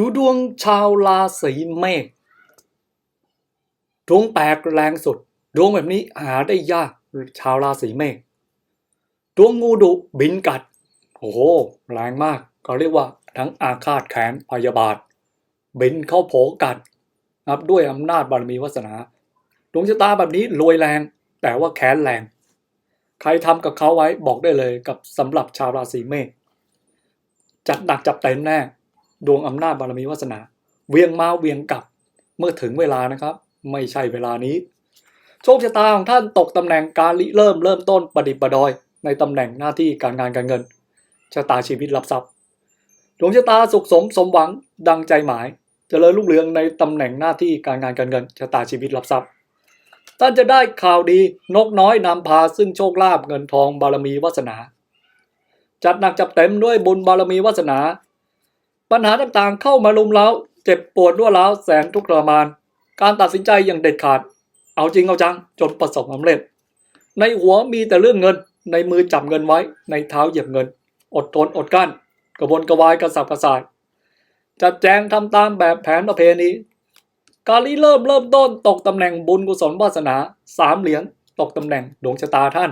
ดูดวงชาวราศีเมษดวงแปลกแรงสุด ดวงแบบนี้หาได้ยากชาวราศีเมษดวงงูดุบินกัด โอ้โห แรงมากก็เรียกว่าทั้งอาฆาตแค้นพยาบาท บินเข้าโผกัดนับด้วยอำนาจบารมีวาสนา ดวงชะตาแบบนี้รวยแรง แต่ว่าแค้นแรง ใครทำกับเขาไว้บอกได้เลยกับสำหรับชาวราศีเมษจัดหนักจับเต็มแน่ ดวงอำนาจบารมีวาสนา เวียงมาเวียงกลับ เมื่อถึงเวลานะครับ ไม่ใช่เวลานี้ โชคชะตาของท่านตกตำแหน่งการริเริ่มเริ่มต้นประดิษฐ์ประดอย ในตำแหน่งหน้าที่การงานการเงินชะตาชีวิตรับทรัพย์ดวงชะตาสุขสมสมหวังดังใจหมายจเจริญรุ่งเรืองในตำแหน่งหน้าที่การงานการเงินชะตาชีวิตรับทรัพย์ท่านจะได้ข่าวดีนกน้อยนำพาซึ่งโชคลาภเงินทองบารมีวาสนา จัดหนักจับเต็มด้วยบุญบารมีวาสนา ปัญหาต่างๆเข้ามาลุมเล้า เจ็บปวดรัวดร้าวแสนทุกข์ทรมาน การตัดสินใจอย่างเด็ดขาด เอาจริงเอาจังจนประสบความสำเร็จ ในหัวมีแต่เรื่องเงิน ในมือจับเงินไว้ ในเท้าเหยียบเงิน อดทนอดกั้น กระวนกระวายกระสับกระส่ายจัดแจงทำตามแบบแผนประเพณีการริเริ่มเริ่มต้นตกตำแหน่งบุญกุศลวาสนาสามเหรียญตกตำแหน่งดวงชะตาท่าน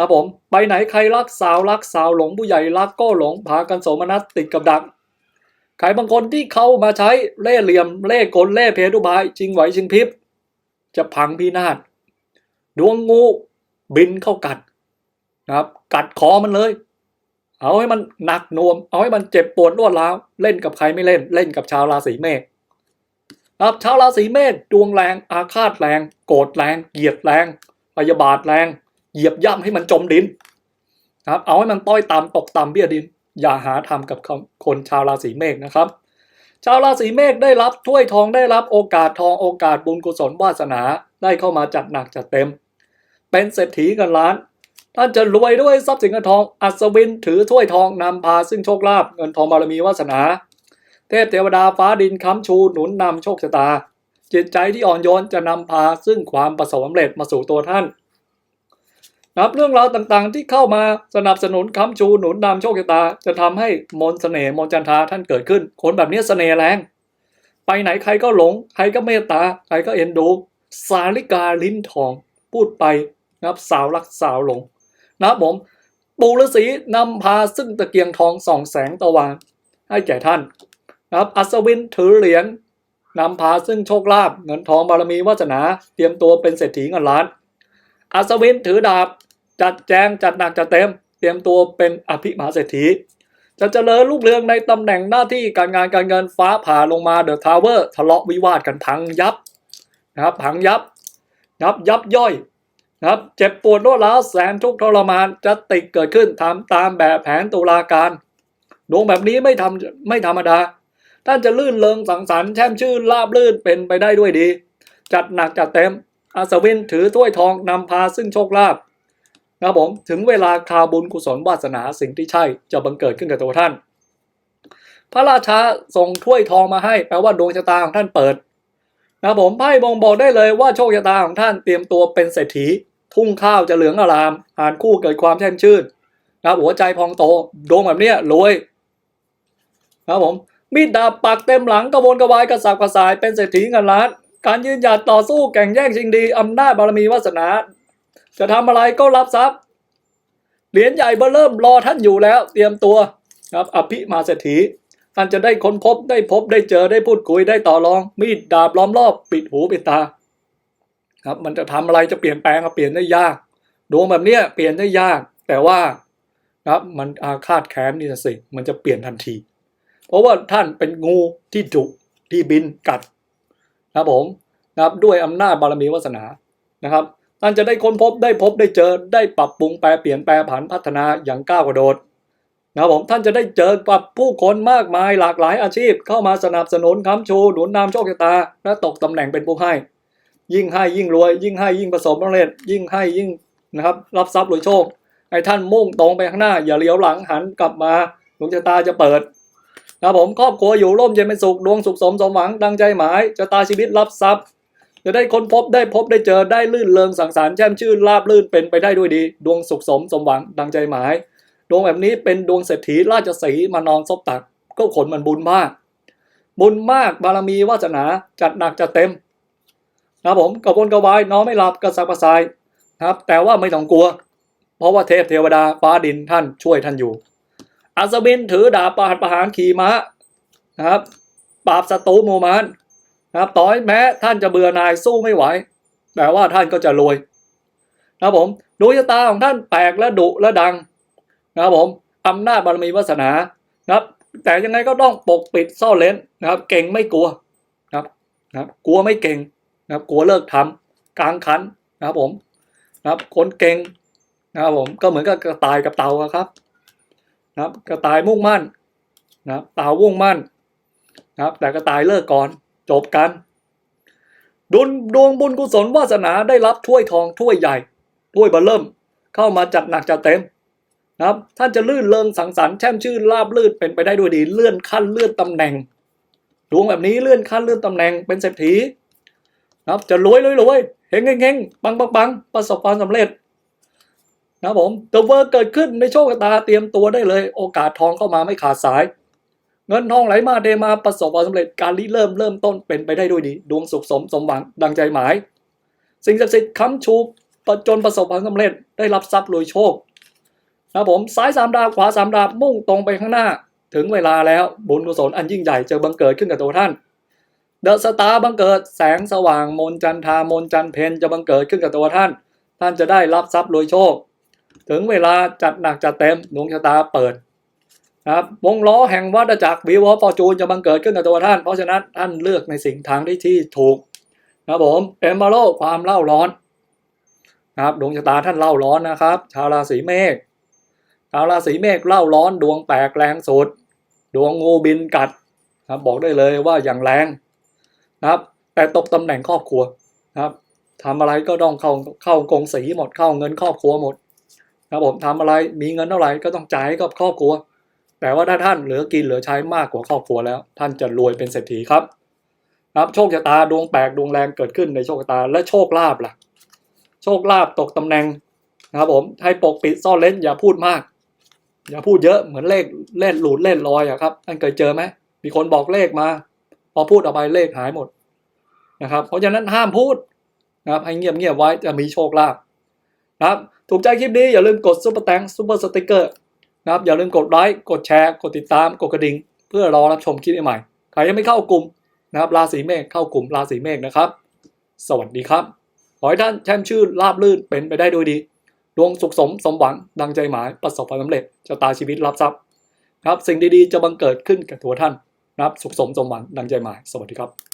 นะผมไปไหนใครรักสาวรักสาวหลงผู้ใหญ่รักก็หลงพากันโสมนัสติดกับดักใครบางคนที่เข้ามาใช้เล่เหลี่ยมเล่กลเล่เพทุบายชิงไหวชิงพริบ จะพังพินาศดวงงูบินเข้ากัดนะครับ กัดคอมันเลย เอาให้มันหนักหน่วงเอาให้มันเจ็บปวดรวดร้าวเล่นกับใครไม่เล่น เล่นกับชาวราศีเมษครับชาวราศีเมษดวงแรงอาฆาตแรง โกรธแรง เกลียดแรงพยาบาทแรง เหยียบย่ำให้มันจมดินครับเอาให้มันต้อยต่ำตกต่ำเบี้ยดิน อย่าหาทำกับคนชาวราศีเมษนะครับ ชาวราศีเมษได้รับถ้วยทองได้รับโอกาสทองโอกาสบุญกุศลวาสนาได้เข้ามาจัดหนักจัดเต็ม เป็นเศรษฐีกันล้าน ท่านจะรวยด้วยทรัพย์สินเงินทอง อัศวินถือถ้วยทองนำพาซึ่งโชคลาภเงินทองบารมีวาสนา เทพเทวดาฟ้าดินค้ำชูหนุนนำโชคชะตา จิตใจที่อ่อนโยนจะนำพาซึ่งความประสบสำเร็จมาสู่ตัวท่าน นับเรื่องราวต่างๆ ที่เข้ามาสนับสนุนค้ำชูหนุนนำโชคชะตา จะทำให้มนต์เสน่ห์มนจันทาท่านเกิดขึ้น คนแบบนี้เสน่ห์แรง ไปไหนใครก็หลง ใครก็เมตตา ใครก็เอ็นดู สาลิกาลิ้นทอง พูดไปนะครับสาวรักสาวหลงนะครับผมปู่ฤาษีนำพาซึ่งตะเกียงทองส่องแสงตะวันให้แก่ท่านนะครับอัศวินถือเหรียญนำพาซึ่งโชคลาภเงินทองบารมีวาสนา เตรียมตัวเป็นเศรษฐีเงินล้าน อัศวินถือดาบ จัดแจงจัดหนักจัดเต็ม เตรียมตัวเป็นอภิมหาเศรษฐี จะเจริญรุ่งเรืองในตำแหน่งหน้าที่การงานการเงินฟ้าผ่าลงมาเดอะทาวเวอร์ทะเลาะวิวาทกันพังยับนะครับพังยับยับยับย่อยนะครับเจ็บปวดรวดร้าวแสนทุกข์ทรมานจะติดเกิดขึ้นทำตามแบบแผนตุลาการดวงแบบนี้ไม่ทำไม่ธรรมดา ท่านจะลื่นเลงสังสรรค์แช่มชื่นราบลื่นเป็นไปได้ด้วยดี จัดหนักจัดเต็ม อัศวินถือถ้วยทองนำพาซึ่งโชคลาภนะผมถึงเวลาคาบุญกุศลวาสนาสิ่งที่ใช่จะบังเกิดขึ้นกับตัวท่าน พระราชาส่งถ้วยทองมาให้แปลว่าดวงชะตาของท่านเปิดนะผมไพ่บ่งบอกได้เลยว่าโชคชะตาของท่านเตรียมตัวเป็นเศรษฐี ทุ่งข้าวจะเหลืองอารามอ่านคู่เกิดความแช่มชื่นนะหัวใจพองโตดวงแบบเนี้ยรวยนะผมมีดดาบปักเต็มหลังกระวนกระวายกระสับกระส่ายเป็นเศรษฐีเงินล้าน การยืนหยัดต่อสู้แข่งแย่งชิงดีอำนาจบารมีวาสนา จะทำอะไรก็รับทรัพย์เหรียญใหญ่เบอร์เริ่มรอท่านอยู่แล้ว เตรียมตัวครับอภิมาเศรษฐีท่านจะได้ค้นพบได้พบได้เจอได้พูดคุยได้ต่อรอง มีดดาบล้อมรอบ ปิดหูปิดตา ครับ มันจะทำอะไรจะเปลี่ยนแปลงก็เปลี่ยนได้ยากดวงแบบเนี้ยเปลี่ยนได้ยาก แต่ว่าครับมันอาฆาตแค้นนี่สิมันจะเปลี่ยนทันที เพราะว่าท่านเป็นงูที่ดุที่บินกัด นะผมนะครับด้วยอำนาจบารมีวาสนานะครับท่านจะได้ค้นพบได้พบได้เจอได้ปรับปรุงแปลเปลี่ยนแปลผันพัฒนาอย่างก้าวกระโดดนะครับผมท่านจะได้เจอกับผู้คนมากมายหลากหลายอาชีพ เข้ามาสนับสนุนค้ำชูหนุนนำโชคชะตา และตกตำแหน่งเป็นผู้ให้ ยิ่งให้ยิ่งรวย ยิ่งให้ยิ่งประสบความสำเร็จยิ่งให้ยิ่งนะครับรับทรัพย์รวยโชคให้ท่านมุ่งตรงไปข้างหน้า อย่าเลี้ยวหลังหันกลับมาดวงชะตาจะเปิด ครับผมครอบครัวอยู่ร่มเย็นเป็นสุขดวงสุขสมสมหวังดังใจหมายชะตาชีวิตรับทรัพย์จะได้ค้นพบได้พบได้เจอได้ลื่นเริงสังสรรค์แช่มชื่นราบลื่นเป็นไปได้ด้วยดี ดวงสุขสมสมหวังดังใจหมาย ดวงแบบนี้เป็นดวงเศรษฐีราชสีมานอนซบตัก ก็ขนมันบุญมาก บุญมากบารมีวาสนาจัดหนักจัดเต็มนะครับผมกระวนกระวายนอนไม่หลับกระสับกระส่ายครับ แต่ว่าไม่ต้องกลัว เพราะว่าเทพเทวดาฟ้าดินท่านช่วยท่านอยู่ อัศวินถือดาบประหัตประหารขี่ม้านะครับปราบศัตรูหมู่มารนะครับต่อให้แม้ท่านจะเบื่อนายสู้ไม่ไหว แต่ว่าท่านก็จะรวยนะครับผมดวงชะตาของท่านแปลกและดุและดังนะครับผมอำนาจบารมีวาสนานะครับ แต่ยังไงก็ต้องปกปิดซ่อนเล้นนะครับ เก่งไม่กลัวนะครับนะครับกลัวไม่เก่งนะครับ กลัวเลิกทำกลางคันนะครับผมนะครับคนเก่งนะครับผมก็เหมือนกับกระต่ายกับเต่าครับ นะครับกระต่ายมุ่งมั่นนะครับเต่ามุ่งมั่นนะครับแต่กระต่ายเลิกก่อนจบกันดุลดวงบุญกุศลวาสนาได้รับถ้วยทองถ้วยใหญ่ถ้วยเบอร์เริ่ม เข้ามาจัดหนักจัดเต็มนะครับ ท่านจะลื่นเริงสังสรรค์แช่มชื่นราบลื่นเป็นไปได้ด้วยดีเลื่อนขั้นเลื่อนตำแหน่ง ดวงแบบนี้เลื่อนขั้นเลื่อนตำแหน่งเป็นเศรษฐีนะครับจะรวยรวยรวยเฮงเฮงเฮงปังปังปังประสบความสำเร็จ นะผมเดอะเวิร์เกิดขึ้นในโชคตาเตรียมตัวได้เลย โอกาสทองเข้ามาไม่ขาดสาย เงินทองไหลมาเทมาประสบความสำเร็จการริเริ่มเริ่มต้นเป็นไปได้ด้วยดี ดวงสุขสมสมหวังดังใจหมาย สิ่งศักดิ์สิทธิ์ค้ำชูประจนประสบความสำเร็จได้รับทรัพย์รวยโชคนะผมซ้ายสามดาบขวาสามดาบมุ่งตรงไปข้างหน้า ถึงเวลาแล้วบุญกุศลอันยิ่งใหญ่จะบังเกิดขึ้นกับตัวท่านเดอะสตาร์บังเกิดแสงสว่างมนจันทามนจันเพนจะบังเกิดขึ้นกับตัวท่าน ท่านจะได้รับทรัพย์รวยโชค ถึงเวลาจัดหนักจัดเต็มดวงชะตาเปิดนะครับวงล้อแห่งวัฏจักรวีวอฟอร์จูนจะบังเกิดขึ้นกับตัวท่าน เพราะฉะนั้นท่านเลือกในสิ่งทางที่ที่ถูกนะผมเอมเบโรความเล่าร้อนนะครับดวงชะตาท่านเล่าร้อนนะครับ ชาวราศีเมษชาวราศีเมษเล่าร้อนดวงแตกแรงสุด ดวงงูบินกัดนะครับบอกได้เลยว่าอย่างแรงนะครับ แต่ตกตำแหน่งครอบครัวนะครับทำอะไรก็ต้องเข้าเข้ากงสีหมดเข้าเงินครอบครัวหมด นะครับผมทำอะไรมีเงินเท่าไหร่ก็ต้องจ่ายให้กับครอบครัว แต่ว่าถ้าท่านเหลือกินเหลือใช้มากกว่าครอบครัวแล้ว ท่านจะรวยเป็นเศรษฐีครับนะครับโชคชะตาดวงแปลกดวงแรงเกิดขึ้นในโชคชะตาและโชคลาภล่ะ โชคลาภตกตำแหน่งนะครับผมให้ปกปิดซ่อนเล้นอย่าพูดมาก อย่าพูดเยอะเหมือนเลขเล่นหลุดเล่นลอยอะครับท่านเคยเจอไหมมีคนบอกเลขมา พอพูดออกไปเลขหายหมดนะครับ เพราะฉะนั้นห้ามพูดนะครับให้เงียบเงียบไว้จะมีโชคลาภ นะครับถูกใจคลิปนี้อย่าลืมกดซุปเปอร์แตงซุปเปอร์สติกเกอร์นะครับอย่าลืมกดไลค์กดแชร์กดติดตามกดกระดิ่ง เพื่อรอรับชมคลิปใหม่ใครยังไม่เข้ากลุ่มนะครับราศีเมษเข้ากลุ่มราศีเมษนะครับ สวัสดีครับขอให้ท่านแช่มชื่นราบลื่นเป็นไปได้โดยดี ดวงสุขสมสมหวังดังใจหมายประสบความสำเร็จชะตาชีวิตรับทรัพย์ครับสิ่งดีๆจะบังเกิดขึ้นกับตัวท่านนะครับสุขสมสมหวังดังใจหมาย สวัสดีครับ